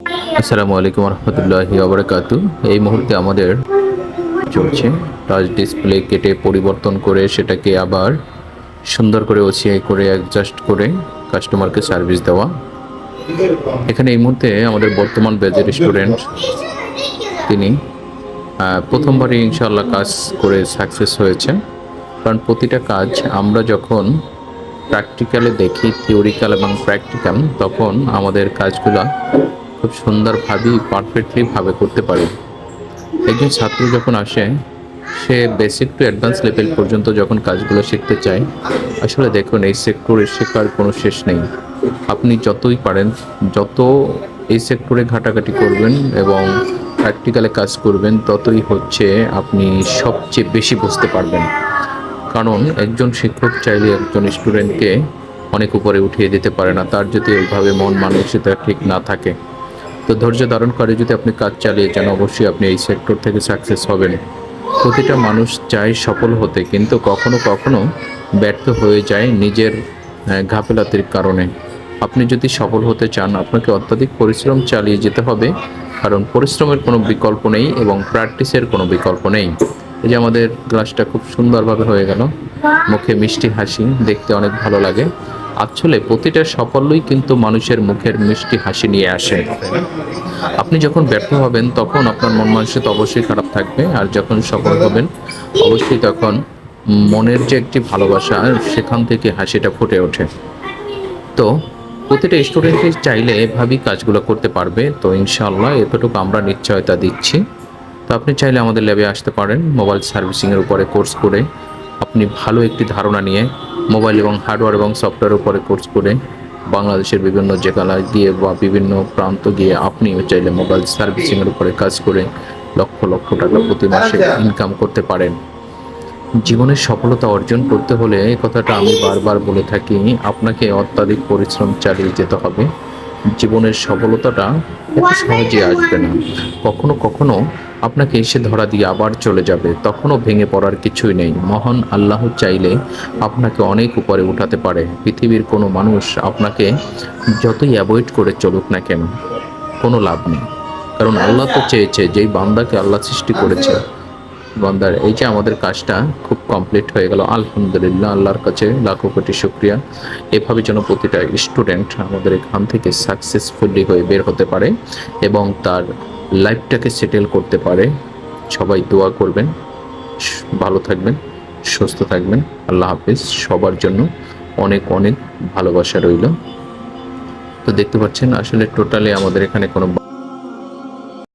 আসসালামু আলাইকুম রহমতুল্লাহি আবরাকাতু এই মুহূর্তে আমাদের চলছে টাচ ডিসপ্লে কেটে পরিবর্তন করে সেটাকে আবার সুন্দর করে ওসিআই করে অ্যাডজাস্ট করে কাস্টমারকে সার্ভিস দেওয়া। এখানে এই মুহূর্তে আমাদের বর্তমান ব্যাচের স্টুডেন্ট তিনি প্রথমবারই ইনশাল্লাহ কাজ করে সাকসেস হয়েছেন। কারণ প্রতিটা কাজ আমরা যখন প্র্যাকটিক্যালে দেখি থিওরিক্যাল এবং প্র্যাকটিক্যাল তখন আমাদের কাজগুলো খুব সুন্দরভাবেই পারফেক্টলি ভাবে করতে পারি। একজন ছাত্র যখন আসে, সে বেসিক টু অ্যাডভান্স লেভেল পর্যন্ত যখন কাজগুলো শিখতে চায়, আসলে দেখুন, এই সেক্টরে শেখার কোনো শেষ নেই। আপনি যতই পারেন, যত এই সেক্টরে ঘাটাঘাটি করবেন এবং প্র্যাকটিক্যালে কাজ করবেন, ততই হচ্ছে আপনি সবচেয়ে বেশি বুঝতে পারবেন। কারণ একজন শিক্ষক চাইলে একজন স্টুডেন্টকে অনেক উপরে উঠিয়ে দিতে পারে না, তার যদি ওইভাবে মন মানসিকতা ঠিক না থাকে। তো ধৈর্য ধারণ করে যদি আপনি কাজ চালিয়ে যান, অবশ্যই আপনি এই সেক্টর থেকে সাকসেস হবেন। প্রতিটা মানুষ চায় সফল হতে, কিন্তু কখনো কখনো ব্যর্থ হয়ে যায় নিজের গাফেলাতির কারণে। আপনি যদি সফল হতে চান, আপনাকে অত্যাধিক পরিশ্রম চালিয়ে যেতে হবে, কারণ পরিশ্রমের কোনো বিকল্প নেই এবং প্র্যাকটিসের কোনো বিকল্প নেই। এই যে আমাদের গ্লাসটা খুব সুন্দরভাবে হয়ে গেল। মুখে মিষ্টি হাসি, দেখতে অনেক ভালো লাগে। আসলে প্রতিটা সাফল্যই কিন্তু মানুষের মুখের মিষ্টি হাসি নিয়ে আসে। আপনি যখন ব্যর্থ হবেন, তখন আপনার মন মানসিকতা অবশ্যই খারাপ থাকবে। আর যখন সফল হবেন, অবশ্যই তখন মনের যে একটি ভালোবাসা, সেখান থেকে হাসিটা ফুটে ওঠে। তো প্রতিটা স্টুডেন্টই চাইলে এভাবেই কাজগুলো করতে পারবে। তো ইনশাআল্লাহ এতটুকু আমরা নিশ্চয়তা দিচ্ছি। তো আপনি চাইলে আমাদের ল্যাবে আসতে পারেন মোবাইল সার্ভিসিংয়ের উপরে কোর্স করে। আপনি ভালো একটি ধারণা নিয়ে মোবাইল এবং হার্ডওয়্যার এবং সফটওয়্যার উপরে কোর্স করে বাংলাদেশের বিভিন্ন জেলায় গিয়ে বা বিভিন্ন প্রান্ত গিয়ে আপনিও চাইলে মোবাইল সার্ভিসিংয়ের উপরে কাজ করে লক্ষ লক্ষ টাকা প্রতি মাসে ইনকাম করতে পারেন। জীবনের সফলতা অর্জন করতে হলে কথাটা আমি বারবার বলে থাকি, আপনাকে অত্যাধিক পরিশ্রম চালিয়ে যেতে হবে। জীবনের সফলতাটা এত সহজে আসবে না। কখনো কখনো আপনাকে এসে ধরা দিয়ে আবার চলে যাবে। তখনও ভেঙে পড়ার কিছুই নেই। মহান আল্লাহ চাইলে আপনাকে অনেক উপরে উঠাতে পারে। পৃথিবীর কোনো মানুষ আপনাকে যতই অ্যাভয়েড করে চলুক না কেন কোনো লাভ নেই। কারণ আল্লাহ তো চেয়েছে যেই বান্দাকে আল্লাহ সৃষ্টি করেছে বন্দার, এই যে আমাদের কাজটা খুব কমপ্লিট হয়ে গেল। আলহামদুলিল্লাহ, আল্লাহর কাছে লাখো কোটি শুক্রিয়া। এভাবে যেন প্রতিটা স্টুডেন্ট আমাদের এখান থেকে সাকসেসফুলি হয়ে বের হতে পারে এবং তার লাইফটাকে সেটেল করতে পারে। সবাই দোয়া করবেন, ভালো থাকবেন, সুস্থ থাকবেন। আল্লাহ হাফিজ, সবার জন্য অনেক অনেক ভালোবাসা রইল। তো দেখতে পাচ্ছেন, আসলে টোটালি আমাদের এখানে কোনো